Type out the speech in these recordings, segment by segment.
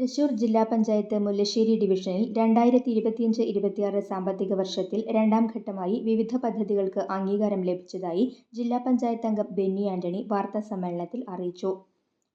തൃശൂർ ജില്ലാ പഞ്ചായത്ത് മുല്ലശ്ശേരി ഡിവിഷനിൽ രണ്ടായിരത്തി ഇരുപത്തിയഞ്ച് ഇരുപത്തിയാറ് സാമ്പത്തിക വർഷത്തിൽ രണ്ടാം ഘട്ടമായി വിവിധ പദ്ധതികൾക്ക് അംഗീകാരം ലഭിച്ചതായി ജില്ലാ പഞ്ചായത്ത് അംഗം ബെന്നി ആന്റണി വാർത്താസമ്മേളനത്തിൽ അറിയിച്ചു.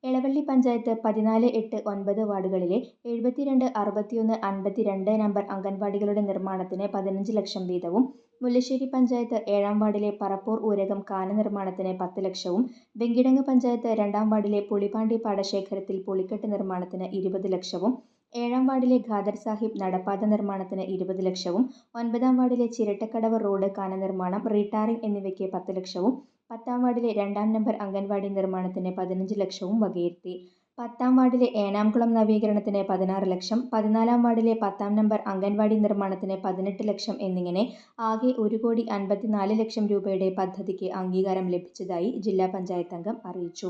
എളവള്ളി പഞ്ചായത്ത് പതിനാല്, എട്ട്, ഒൻപത് വാർഡുകളിലെ എഴുപത്തിരണ്ട്, അറുപത്തിയൊന്ന്, അൻപത്തിരണ്ട് നമ്പർ അംഗൻവാടികളുടെ നിർമ്മാണത്തിന് പതിനഞ്ച് ലക്ഷം വീതവും മുല്ലശ്ശേരി പഞ്ചായത്ത് ഏഴാം വാർഡിലെ പറപ്പൂർ ഊരകം കാന നിർമ്മാണത്തിന് പത്ത് ലക്ഷവും വെങ്കിടങ്ങ് പഞ്ചായത്ത് രണ്ടാം വാർഡിലെ പുളിപ്പാണ്ടി പാടശേഖരത്തിൽ പുളിക്കെട്ട് നിർമ്മാണത്തിന് ഇരുപത് ലക്ഷവും ഏഴാം വാർഡിലെ ഖാദർ സാഹിബ് നടപ്പാത നിർമ്മാണത്തിന് ഇരുപത് ലക്ഷവും ഒൻപതാം വാർഡിലെ ചിരട്ടക്കടവ് റോഡ് കാന നിർമ്മാണം റീടാറിംഗ് എന്നിവയ്ക്ക് പത്ത് ലക്ഷവും പത്താം വാർഡിലെ രണ്ടാം നമ്പർ അംഗൻവാടി നിർമ്മാണത്തിന് പതിനഞ്ച് ലക്ഷവും വകയിരുത്തി. പത്താം വാർഡിലെ ഏനാംകുളം നവീകരണത്തിന് പതിനാറ് ലക്ഷം, പതിനാലാം വാർഡിലെ പത്താം നമ്പർ അംഗൻവാടി നിർമ്മാണത്തിന് പതിനെട്ട് ലക്ഷം എന്നിങ്ങനെ ആകെ ഒരു കോടി അൻപത്തിനാല് ലക്ഷം രൂപയുടെ പദ്ധതിക്ക് അംഗീകാരം ലഭിച്ചതായി ജില്ലാ പഞ്ചായത്ത് അംഗം അറിയിച്ചു.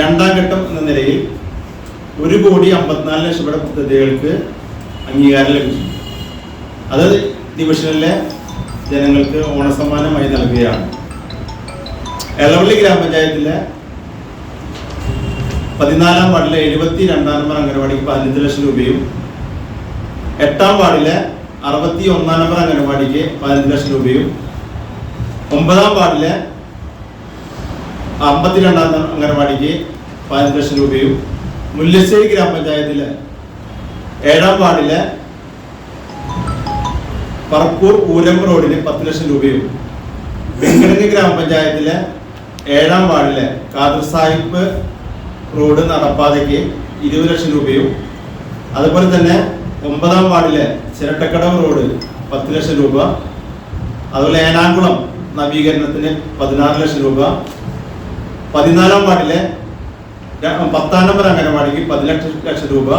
രണ്ടാം ഘട്ടം എന്ന നിലയിൽ ഒരു കോടി അമ്പത്തിനാല് ലക്ഷം രൂപയുടെ പദ്ധതികൾക്ക് അംഗീകാരം ലഭിച്ചു അത് ഡിവിഷനിലെ ജനങ്ങൾക്ക് ഓണസമ്മാനമായി നൽകുകയാണ് എളവള്ളി ഗ്രാമപഞ്ചായത്തിലെ പതിനാലാം വാർഡിലെ എഴുപത്തി രണ്ടാം നമ്പർ അംഗനവാടിക്ക് പതിനഞ്ച് ലക്ഷം രൂപയും എട്ടാം വാർഡിലെ അറുപത്തി ഒന്നാം നമ്പർ അംഗനവാടിക്ക് പതിനഞ്ച് ലക്ഷം രൂപയും ഒമ്പതാം വാർഡിലെ അമ്പത്തിരണ്ടാം അംഗനവാടിക്ക് പതിനഞ്ച് ലക്ഷം രൂപയും മുല്ലശ്ശേരി ഗ്രാമപഞ്ചായത്തിലെ ഏഴാം വാർഡിലെ പറപ്പൂർ ഊരം റോഡിന് പത്ത് ലക്ഷം രൂപയും വെങ്കടങ്ങ് ഗ്രാമപഞ്ചായത്തിലെ ഏഴാം വാർഡിലെ കാദർ സാഹിബ് റോഡ് നടപ്പാതയ്ക്ക് ഇരുപത് ലക്ഷം രൂപയും അതുപോലെ തന്നെ ഒമ്പതാം വാർഡിലെ ചിരട്ടക്കടവ് റോഡ് പത്ത് ലക്ഷം രൂപ അതുപോലെ ഏനാംകുളം നവീകരണത്തിന് പതിനാറ് ലക്ഷം രൂപ പതിനാലാം വാർഡിലെ പത്താം നമ്പർ അംഗനവാടിക്ക് പതിനെട്ട് ലക്ഷം രൂപ